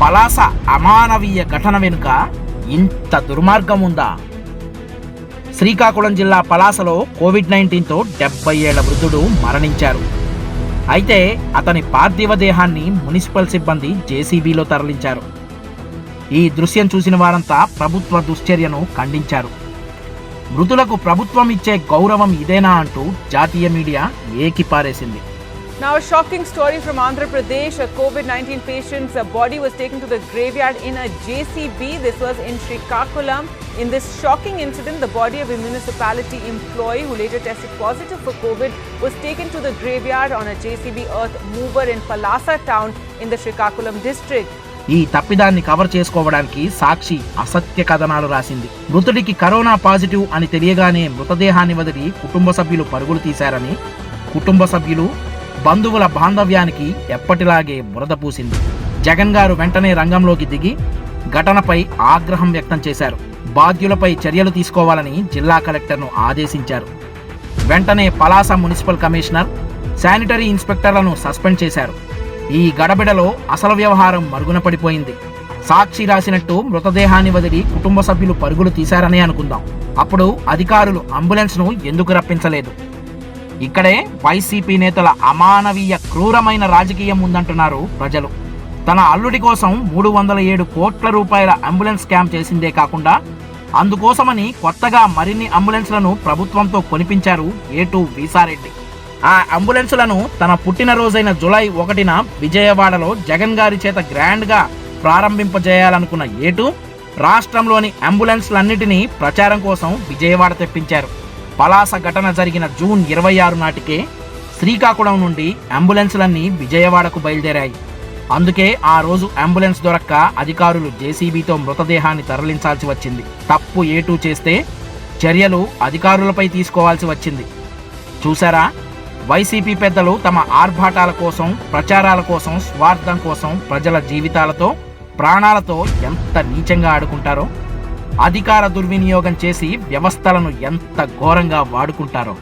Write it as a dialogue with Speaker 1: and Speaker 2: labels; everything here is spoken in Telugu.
Speaker 1: పలాస అమానవీయ ఘటన వెనుక ఇంత దుర్మార్గం ఉందా శ్రీకాకుళం జిల్లా పలాసలో కోవిడ్ నైన్టీన్తో డెబ్బై ఏళ్ళ వృద్ధుడు మరణించారు. అయితే అతని పార్థివ దేహాన్ని మున్సిపల్ సిబ్బంది జేసీబీలో తరలించారు. ఈ దృశ్యం చూసిన వారంతా ప్రభుత్వ దుశ్చర్యను ఖండించారు. మృతులకు ప్రభుత్వం ఇచ్చే గౌరవం ఇదేనా అంటూ జాతీయ మీడియా ఏకిపారేసింది.
Speaker 2: Now, a shocking story from Andhra Pradesh. A COVID 19 patient's body was taken to the graveyard in a JCB. This was in Srikakulam. In this shocking incident, the body of a municipality employee who later tested positive for COVID was taken to the graveyard on a JCB earth mover in Palasa town in the Srikakulam district.
Speaker 1: ఈ తప్పిదాన్ని కవర్ చేసుకోవడానికి సాక్షి అసత్య కథనాలు రాసింది మృతుడికి కరోనా పాజిటివ్ అని తెలియగానే మృతదేహాన్ని వదిలి కుటుంబ సభ్యులు పరుగులు తీశారని కుటుంబ సభ్యులు బంధువుల బాంధవ్యానికి ఎప్పటిలాగే బురద పూసింది. జగన్ గారు వెంటనే రంగంలోకి దిగి ఘటనపై ఆగ్రహం వ్యక్తం చేశారు. బాధ్యులపై చర్యలు తీసుకోవాలని జిల్లా కలెక్టర్ను ఆదేశించారు. వెంటనే పలాస మున్సిపల్ కమిషనర్ శానిటరీ ఇన్స్పెక్టర్లను సస్పెండ్ చేశారు. ఈ గడబిడలో అసలు వ్యవహారం మరుగున పడిపోయింది. సాక్షి రాసినట్టు మృతదేహాన్ని వదిలి కుటుంబ సభ్యులు పరుగులు తీశారనే అనుకుందాం. అప్పుడు అధికారులు అంబులెన్స్ను ఎందుకు రప్పించలేదు? ఇక్కడే వైసీపీ నేతల అమానవీయ క్రూరమైన రాజకీయం ఉందంటున్నారు ప్రజలు. తన అల్లుడి కోసం మూడు వందల ఏడు కోట్ల రూపాయల అంబులెన్స్ స్కామ్ చేసిందే కాకుండా అందుకోసమని కొత్తగా మరిన్ని అంబులెన్స్లను ప్రభుత్వంతో కొనిపించారు ఏటూ వీసారెడ్డి. ఆ అంబులెన్సులను తన పుట్టినరోజైన జులై ఒకటిన విజయవాడలో జగన్ గారి చేత గ్రాండ్గా ప్రారంభింపజేయాలనుకున్న ఏటు రాష్ట్రంలోని అంబులెన్స్లన్నిటినీ ప్రచారం కోసం విజయవాడ తెప్పించారు. పలాస ఘటన జరిగిన జూన్ ఇరవై ఆరు నాటికే శ్రీకాకుళం నుండి అంబులెన్స్లన్నీ విజయవాడకు బయలుదేరాయి. అందుకే ఆ రోజు అంబులెన్స్ దొరక్క అధికారులు జేసీబీతో మృతదేహాన్ని తరలించాల్సి వచ్చింది. తప్పు ఏటూ చేస్తే చర్యలు అధికారులపై తీసుకోవాల్సి వచ్చింది. చూసారా వైసీపీ పెద్దలు తమ ఆర్భాటాల కోసం ప్రచారాల కోసం స్వార్థం కోసం ప్రజల జీవితాలతో ప్రాణాలతో ఎంత నీచంగా ఆడుకుంటారో? అధికార దుర్వినియోగం చేసి వ్యవస్థలను ఎంత ఘోరంగా వాడుకుంటారో.